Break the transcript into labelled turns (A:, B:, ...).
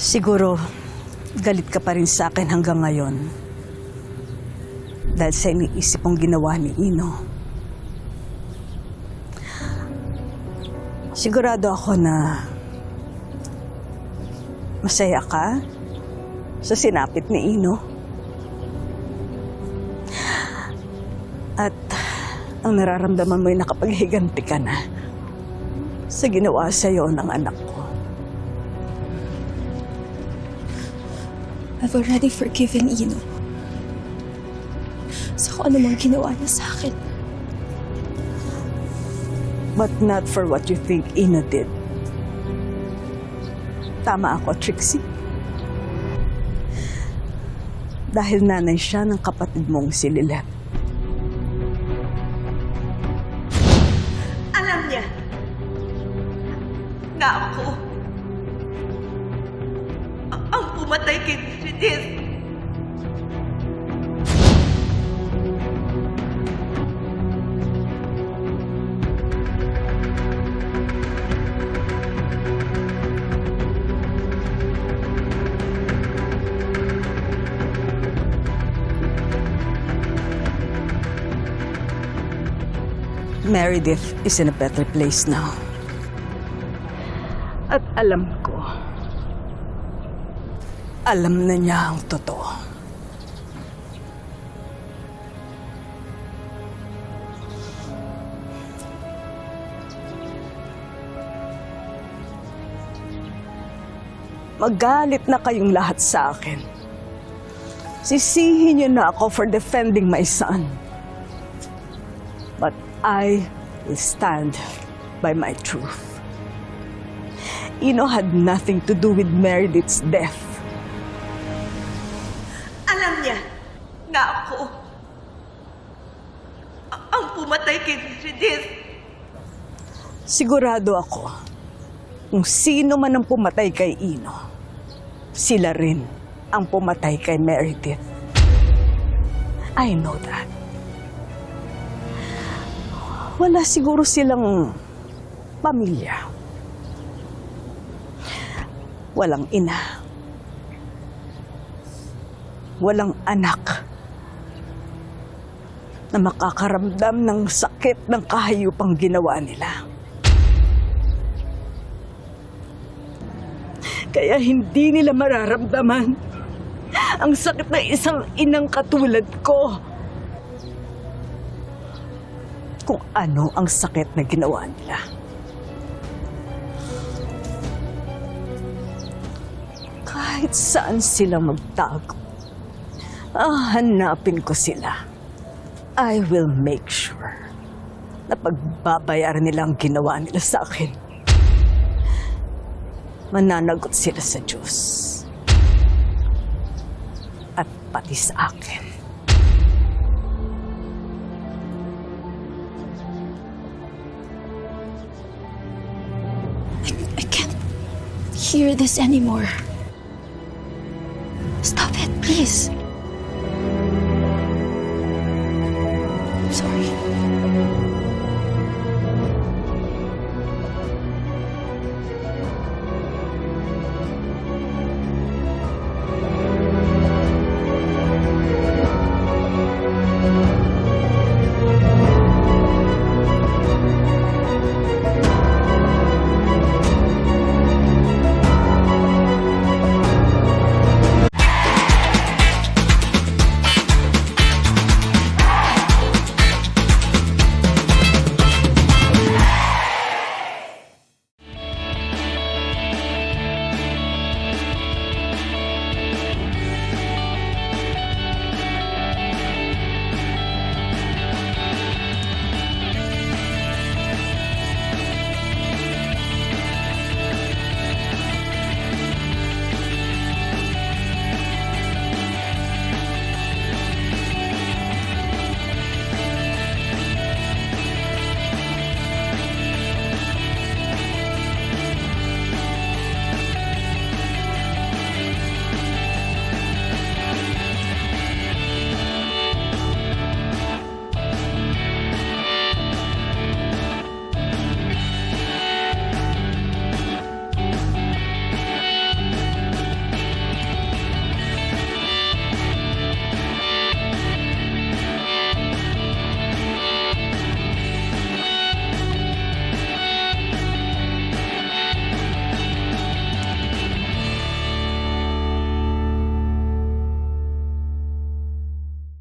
A: Siguro, galit ka pa rin sa akin hanggang ngayon. Dahil sa iniisip mong ginawa ni Ino. Sigurado ako na masaya ka sa sinapit ni Ino. At ang nararamdaman mo ay nakapaghiganti ka na sa ginawa sa'yo ng anak ko.
B: I've already forgiven Ino. Sa kung ano mang ginawa niya sa akin.
A: But not for what you think Ina did. Tama ako, Trixie. Dahil nanay siya ng kapatid mong si Lilet.
C: Alam niya na ako ang pumatay kay Judith.
A: Meredith is in a better place now. At alam ko, alam na niya ang totoo. Magalit na kayong lahat sa akin. Sisihin niyo na ako for defending my son. But I will stand by my truth. Ino had nothing to do with Meredith's death.
C: Na ako ang pumatay kay Judith.
A: Sigurado ako, kung sino man ang pumatay kay Ino, sila rin ang pumatay kay Meredith. I know that. Wala siguro silang pamilya. Walang ina. Walang anak na makakaramdam ng sakit ng kahayupang ginawa nila. Kaya hindi nila mararamdaman ang sakit ng isang inang katulad ko. Kung ano ang sakit na ginawa nila. Kahit saan sila magtago, ah, hanapin ko sila. I will make sure na pagbabayaran nila ang ginawa nila sa akin mananagot sila sa Diyos. At pati sa akin.
B: I can't hear this anymore. Stop it, please. 是。